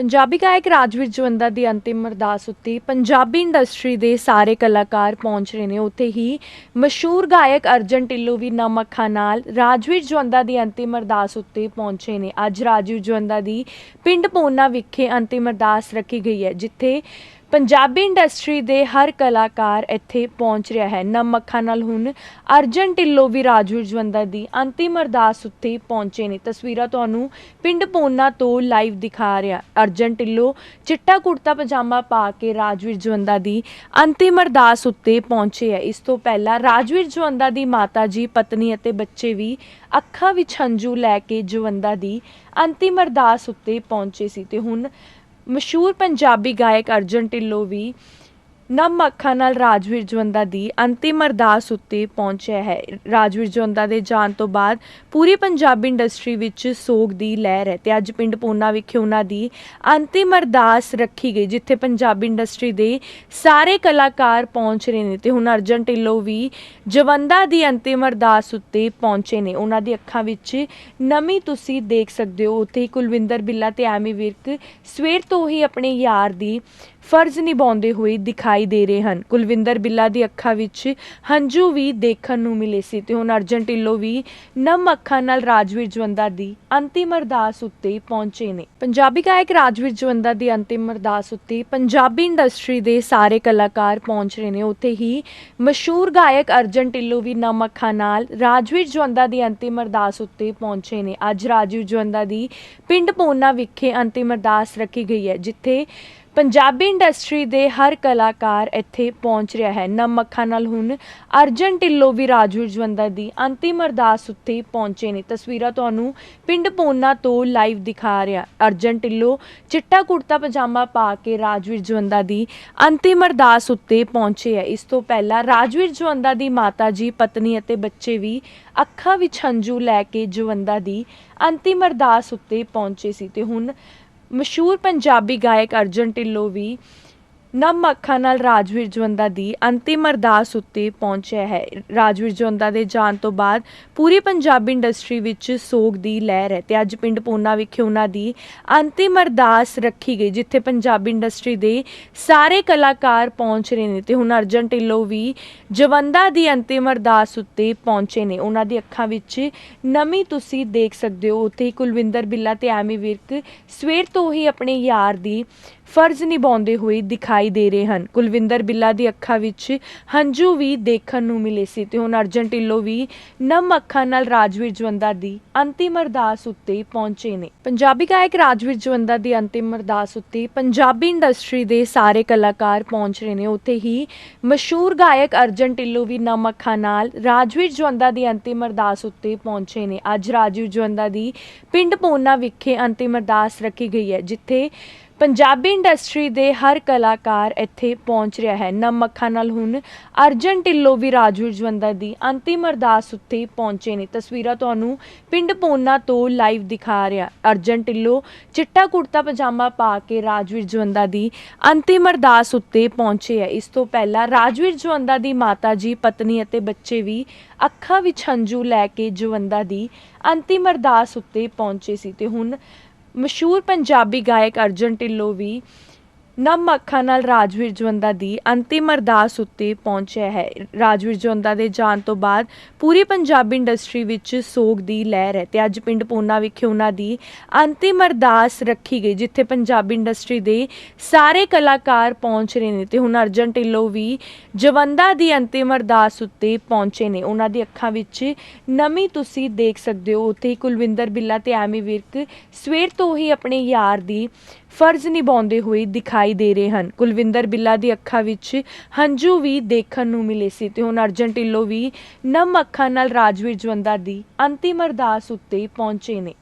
ਪੰਜਾਬੀ ਗਾਇਕ ਰਾਜਵੀਰ ਜਵੰਦਾ ਦੀ ਅੰਤਿਮ ਅਰਦਾਸ ਉੱਤੇ ਪੰਜਾਬੀ ਇੰਡਸਟਰੀ ਦੇ ਸਾਰੇ ਕਲਾਕਾਰ ਪਹੁੰਚ ਰਹੇ ਨੇ। ਉੱਥੇ ਹੀ ਮਸ਼ਹੂਰ ਗਾਇਕ ਅਰਜਨ ਢਿੱਲੋਂ ਵੀ ਨਮ ਅੱਖਾਂ ਨਾਲ ਰਾਜਵੀਰ ਜਵੰਦਾ ਦੀ ਅੰਤਿਮ ਅਰਦਾਸ ਉੱਤੇ ਪਹੁੰਚੇ ਨੇ। ਅੱਜ ਰਾਜਵੀਰ ਜਵੰਦਾ ਦੀ ਪਿੰਡ ਪੋਨਾ ਵਿਖੇ ਅੰਤਿਮ ਅਰਦਾਸ ਰੱਖੀ ਗਈ ਹੈ, ਜਿੱਥੇ ਪੰਜਾਬੀ ਇੰਡਸਟਰੀ ਦੇ ਹਰ ਕਲਾਕਾਰ ਇੱਥੇ ਪਹੁੰਚ ਰਿਹਾ ਹੈ। ਨਮ ਅੱਖਾਂ ਨਾਲ ਹੁਣ ਅਰਜਨ ਢਿੱਲੋਂ ਵੀ ਰਾਜਵੀਰ ਜਵੰਦਾ ਦੀ ਅੰਤਿਮ ਅਰਦਾਸ ਉੱਤੇ ਪਹੁੰਚੇ ਨੇ। ਤਸਵੀਰਾਂ ਤੁਹਾਨੂੰ ਪਿੰਡ ਪੋਨਾ ਤੋਂ ਲਾਈਵ ਦਿਖਾ ਰਿਹਾ। ਅਰਜਨ ਢਿੱਲੋਂ ਚਿੱਟਾ ਕੁੜਤਾ ਪਜਾਮਾ ਪਾ ਕੇ ਰਾਜਵੀਰ ਜਵੰਦਾ ਦੀ ਅੰਤਿਮ ਅਰਦਾਸ ਉੱਤੇ ਪਹੁੰਚੇ ਹੈ। ਇਸ ਤੋਂ ਪਹਿਲਾਂ ਰਾਜਵੀਰ ਜਵੰਦਾ ਦੀ ਮਾਤਾ ਜੀ, ਪਤਨੀ ਅਤੇ ਬੱਚੇ ਵੀ ਅੱਖਾਂ ਵਿੱਚ ਹੰਝੂ ਲੈ ਕੇ ਜਵੰਦਾ ਦੀ ਅੰਤਿਮ ਅਰਦਾਸ ਉੱਤੇ ਪਹੁੰਚੇ ਸੀ ਤੇ ਹੁਣ ਮਸ਼ਹੂਰ ਪੰਜਾਬੀ ਗਾਇਕ ਅਰਜਨ ਢਿੱਲੋਂ ਵੀ ਨਮ ਅੱਖਾਂ ਨਾਲ ਰਾਜਵੀਰ ਜਵੰਦਾ ਦੀ ਅੰਤਿਮ ਅਰਦਾਸ ਉੱਤੇ ਪਹੁੰਚਿਆ ਹੈ। ਰਾਜਵੀਰ ਜਵੰਦਾ ਦੇ ਜਾਣ ਤੋਂ ਬਾਅਦ ਪੂਰੀ ਪੰਜਾਬੀ ਇੰਡਸਟਰੀ ਵਿੱਚ ਸੋਗ ਦੀ ਲਹਿਰ ਹੈ ਤੇ ਅੱਜ ਪਿੰਡ ਪੋਨਾ ਵਿਖੇ ਉਹਨਾਂ ਦੀ ਅੰਤਿਮ ਅਰਦਾਸ ਰੱਖੀ ਗਈ, ਜਿੱਥੇ ਪੰਜਾਬੀ ਇੰਡਸਟਰੀ ਦੇ ਸਾਰੇ ਕਲਾਕਾਰ ਪਹੁੰਚ ਰਹੇ ਨੇ ਤੇ ਹੁਣ ਅਰਜਨ ਢਿੱਲੋਂ ਵੀ ਜਵੰਦਾ ਦੀ ਅੰਤਿਮ ਅਰਦਾਸ ਉੱਤੇ ਪਹੁੰਚੇ ਨੇ। ਉਹਨਾਂ ਦੀ ਅੱਖਾਂ ਵਿੱਚ ਨਮੀ ਤੁਸੀਂ ਦੇਖ ਸਕਦੇ ਹੋ। ਉੱਥੇ ਹੀ ਕੁਲਵਿੰਦਰ ਬਿੱਲਾ ਤੇ ਐਮੀ ਵਿਰਕ ਸਵੇਰ ਤੋਂ ਹੀ ਆਪਣੇ ਯਾਰ ਦੀ ਫਰਜ਼ ਨਿਭਾਉਂਦੇ ਹੋਏ ਦਿਖਾਈ ਦੇ ਰਹੇ ਹਨ। ਕੁਲਵਿੰਦਰ ਬਿੱਲਾ ਦੀ ਅੱਖਾਂ ਵਿੱਚ ਹੰਝੂ ਵੀ ਦੇਖਣ ਨੂੰ ਮਿਲੇ ਸੀ ਤੇ ਹੁਣ ਅਰਜਨ ਢਿੱਲੋਂ ਵੀ ਨਮ ਅੱਖਾਂ ਨਾਲ ਰਾਜਵੀਰ ਜਵੰਦਾ ਦੀ ਅੰਤਿਮ ਅਰਦਾਸ ਉੱਤੇ ਪਹੁੰਚੇ ਨੇ। ਪੰਜਾਬੀ ਗਾਇਕ ਰਾਜਵੀਰ ਜਵੰਦਾ ਦੀ ਅੰਤਿਮ ਅਰਦਾਸ ਉੱਤੇ ਪੰਜਾਬੀ ਇੰਡਸਟਰੀ ਦੇ ਸਾਰੇ ਕਲਾਕਾਰ ਪਹੁੰਚ ਰਹੇ ਨੇ। ਉੱਥੇ ਹੀ ਮਸ਼ਹੂਰ ਗਾਇਕ ਅਰਜਨ ਢਿੱਲੋਂ ਵੀ ਨਮ ਅੱਖਾਂ ਨਾਲ ਰਾਜਵੀਰ ਜਵੰਦਾ ਦੀ ਅੰਤਿਮ ਅਰਦਾਸ ਉੱਤੇ ਪਹੁੰਚੇ ਨੇ। ਅੱਜ ਰਾਜਵੀਰ ਜਵੰਦਾ ਦੀ ਪਿੰਡ ਪੋਨਾ ਵਿਖੇ ਅੰਤਿਮ ਅਰਦਾਸ ਰੱਖੀ ਗਈ ਹੈ, ਜਿੱਥੇ ਪੰਜਾਬੀ ਇੰਡਸਟਰੀ ਦੇ ਹਰ ਕਲਾਕਾਰ ਇੱਥੇ ਪਹੁੰਚ ਰਿਹਾ ਹੈ। ਨਮ ਅੱਖਾਂ ਨਾਲ ਹੁਣ ਅਰਜਨ ਢਿੱਲੋਂ ਵੀ ਰਾਜਵੀਰ ਜਵੰਦਾ ਦੀ ਅੰਤਿਮ ਅਰਦਾਸ ਉੱਤੇ ਪਹੁੰਚੇ ਨੇ। ਤਸਵੀਰਾਂ ਤੁਹਾਨੂੰ ਪਿੰਡ ਪੋਨਾ ਤੋਂ ਲਾਈਵ ਦਿਖਾ ਰਿਹਾ ਅਰਜਨ ਢਿੱਲੋਂ। ਚਿੱਟਾ ਕੁੜਤਾ ਪਜਾਮਾ ਪਾ ਕੇ ਰਾਜਵੀਰ ਜਵੰਦਾ ਦੀ ਅੰਤਿਮ ਅਰਦਾਸ ਉੱਤੇ ਪਹੁੰਚੇ ਹੈ। ਇਸ ਤੋਂ ਪਹਿਲਾਂ ਰਾਜਵੀਰ ਜਵੰਦਾ ਦੀ ਮਾਤਾ ਜੀ, ਪਤਨੀ ਅਤੇ ਬੱਚੇ ਵੀ ਅੱਖਾਂ ਵਿੱਚ ਹੰਝੂ ਲੈ ਕੇ ਜਵੰਦਾ ਦੀ ਅੰਤਿਮ ਅਰਦਾਸ ਉੱਤੇ ਪਹੁੰਚੇ ਸੀ ਤੇ ਹੁਣ ਮਸ਼ਹੂਰ ਪੰਜਾਬੀ ਗਾਇਕ ਅਰਜਨ ਢਿੱਲੋਂ ਵੀ ਨਮ ਅੱਖਾਂ ਨਾਲ ਰਾਜਵੀਰ ਜਵੰਦਾ ਦੀ ਅੰਤਿਮ ਅਰਦਾਸ ਉੱਤੇ ਪਹੁੰਚਿਆ ਹੈ। ਰਾਜਵੀਰ ਜਵੰਦਾ ਦੇ ਜਾਣ ਤੋਂ ਬਾਅਦ ਪੂਰੀ ਪੰਜਾਬੀ ਇੰਡਸਟਰੀ ਵਿੱਚ ਸੋਗ ਦੀ ਲਹਿਰ ਹੈ ਤੇ ਅੱਜ ਪਿੰਡ ਪੋਨਾ ਵਿਖੇ ਉਹਨਾਂ ਦੀ ਅੰਤਿਮ ਅਰਦਾਸ ਰੱਖੀ ਗਈ, ਜਿੱਥੇ ਪੰਜਾਬੀ ਇੰਡਸਟਰੀ ਦੇ ਸਾਰੇ ਕਲਾਕਾਰ ਪਹੁੰਚ ਰਹੇ ਨੇ ਤੇ ਹੁਣ ਅਰਜਨ ਢਿੱਲੋਂ ਵੀ ਜਵੰਦਾ ਦੀ ਅੰਤਿਮ ਅਰਦਾਸ ਉੱਤੇ ਪਹੁੰਚੇ ਨੇ। ਉਹਨਾਂ ਦੀ ਅੱਖਾਂ ਵਿੱਚ ਨਮੀ ਤੁਸੀਂ ਦੇਖ ਸਕਦੇ ਹੋ। ਉੱਥੇ ਹੀ ਕੁਲਵਿੰਦਰ ਬਿੱਲਾ ਤੇ ਐਮੀ ਵਿਰਕ ਸਵੇਰ ਤੋਂ ਹੀ ਆਪਣੇ ਯਾਰ ਦੀ ਫਰਜ਼ ਨਿਭਾਉਂਦੇ ਹੋਏ ਦਿਖਾਈ ਦੇ ਰਹੇ ਹਨ। ਕੁਲਵਿੰਦਰ ਬਿੱਲਾ ਦੀ ਅੱਖਾਂ ਵਿੱਚ ਹੰਝੂ ਵੀ ਦੇਖਣ ਨੂੰ ਮਿਲੇ ਸੀ ਤੇ ਹੁਣ ਅਰਜਨ ਢਿੱਲੋਂ ਵੀ ਨਮ ਅੱਖਾਂ ਨਾਲ ਰਾਜਵੀਰ ਜਵੰਦਾ ਦੀ ਅੰਤਿਮ ਅਰਦਾਸ ਉੱਤੇ ਪਹੁੰਚੇ ਨੇ। ਪੰਜਾਬੀ ਗਾਇਕ ਰਾਜਵੀਰ ਜਵੰਦਾ ਦੀ ਅੰਤਿਮ ਅਰਦਾਸ ਉੱਤੇ ਪੰਜਾਬੀ ਇੰਡਸਟਰੀ ਦੇ ਸਾਰੇ ਕਲਾਕਾਰ ਪਹੁੰਚ ਰਹੇ ਨੇ। ਉੱਥੇ ਹੀ ਮਸ਼ਹੂਰ ਗਾਇਕ ਅਰਜਨ ਢਿੱਲੋਂ ਵੀ ਨਮ ਅੱਖਾਂ ਨਾਲ ਰਾਜਵੀਰ ਜਵੰਦਾ ਦੀ ਅੰਤਿਮ ਅਰਦਾਸ ਉੱਤੇ ਪਹੁੰਚੇ ਨੇ। ਅੱਜ ਰਾਜਵੀਰ ਜਵੰਦਾ ਦੀ ਪਿੰਡ ਪੋਨਾ ਵਿਖੇ ਅੰਤਿਮ ਅਰਦਾਸ ਰੱਖੀ ਗਈ ਹੈ, ਜਿੱਥੇ ਪੰਜਾਬੀ ਇੰਡਸਟਰੀ ਦੇ ਹਰ ਕਲਾਕਾਰ ਇੱਥੇ ਪਹੁੰਚ ਰਿਹਾ ਹੈ। ਨਮ ਅੱਖਾਂ ਨਾਲ ਹੁਣ ਅਰਜਨ ਢਿੱਲੋਂ ਵੀ ਰਾਜਵੀਰ ਜਵੰਦਾ ਦੀ ਅੰਤਿਮ ਅਰਦਾਸ ਉੱਤੇ ਪਹੁੰਚੇ ਨੇ। ਤਸਵੀਰਾਂ ਤੁਹਾਨੂੰ ਪਿੰਡ ਪੋਨਾ ਤੋਂ ਲਾਈਵ ਦਿਖਾ ਰਿਹਾ। ਅਰਜਨ ਢਿੱਲੋਂ ਚਿੱਟਾ ਕੁੜਤਾ ਪਜਾਮਾ ਪਾ ਕੇ ਰਾਜਵੀਰ ਜਵੰਦਾ ਦੀ ਅੰਤਿਮ ਅਰਦਾਸ ਉੱਤੇ ਪਹੁੰਚੇ ਹੈ। ਇਸ ਤੋਂ ਪਹਿਲਾਂ ਰਾਜਵੀਰ ਜਵੰਦਾ ਦੀ ਮਾਤਾ ਜੀ, ਪਤਨੀ ਅਤੇ ਬੱਚੇ ਵੀ ਅੱਖਾਂ ਵਿੱਚ ਹੰਝੂ ਲੈ ਕੇ ਜਵੰਦਾ ਦੀ ਅੰਤਿਮ ਅਰਦਾਸ ਉੱਤੇ ਪਹੁੰਚੇ ਸੀ ਤੇ ਹੁਣ ਮਸ਼ਹੂਰ ਪੰਜਾਬੀ ਗਾਇਕ ਅਰਜਨ ਢਿੱਲੋਂ ਵੀ ਨਮ ਅੱਖਾਂ ਨਾਲ ਰਾਜਵੀਰ ਜਵੰਦਾ ਦੀ ਅੰਤਿਮ ਅਰਦਾਸ ਉੱਤੇ ਪਹੁੰਚਿਆ ਹੈ। ਰਾਜਵੀਰ ਜਵੰਦਾ ਦੇ ਜਾਣ ਤੋਂ ਬਾਅਦ ਪੂਰੀ ਪੰਜਾਬੀ ਇੰਡਸਟਰੀ ਵਿੱਚ ਸੋਗ ਦੀ ਲਹਿਰ ਹੈ ਤੇ ਅੱਜ ਪਿੰਡ ਪੂਨਾ ਵਿਖੇ ਉਹਨਾਂ ਦੀ ਅੰਤਿਮ ਅਰਦਾਸ ਰੱਖੀ ਗਈ, ਜਿੱਥੇ ਪੰਜਾਬੀ ਇੰਡਸਟਰੀ ਦੇ ਸਾਰੇ ਕਲਾਕਾਰ ਪਹੁੰਚ ਰਹੇ ਨੇ ਤੇ ਹੁਣ ਅਰਜਨ ਢਿੱਲੋਂ ਵੀ ਜਵੰਦਾ ਦੀ ਅੰਤਿਮ ਅਰਦਾਸ ਉੱਤੇ ਪਹੁੰਚੇ ਨੇ। ਉਹਨਾਂ ਦੀ ਅੱਖਾਂ ਵਿੱਚ ਨਮੀ ਤੁਸੀਂ ਦੇਖ ਸਕਦੇ ਹੋ। ਉੱਥੇ ਹੀ ਕੁਲਵਿੰਦਰ ਬਿੱਲਾ ਤੇ ਐਮੀ ਵਿਰਕ ਸਵੇਰ ਤੋਂ ਹੀ ਆਪਣੇ ਯਾਰ ਦੀ ਫਰਜ਼ ਨਿਭਾਉਂਦੇ ਹੋਏ ਦਿਖਾਈ ਦਿਖਾਈ ਦੇ ਰਹੇ ਹਨ। ਕੁਲਵਿੰਦਰ ਬਿੱਲਾ ਦੀ ਅੱਖਾਂ ਵਿੱਚ ਹੰਝੂ ਵੀ ਦੇਖਣ ਨੂੰ ਮਿਲੇ ਸੀ ਤੇ ਹੁਣ ਅਰਜਨ ਢਿੱਲੋਂ ਵੀ ਨਮ ਅੱਖਾਂ ਨਾਲ ਰਾਜਵੀਰ ਜਵੰਦਾ ਦੀ ਅੰਤਿਮ ਅਰਦਾਸ ਉੱਤੇ ਪਹੁੰਚੇ ਨੇ।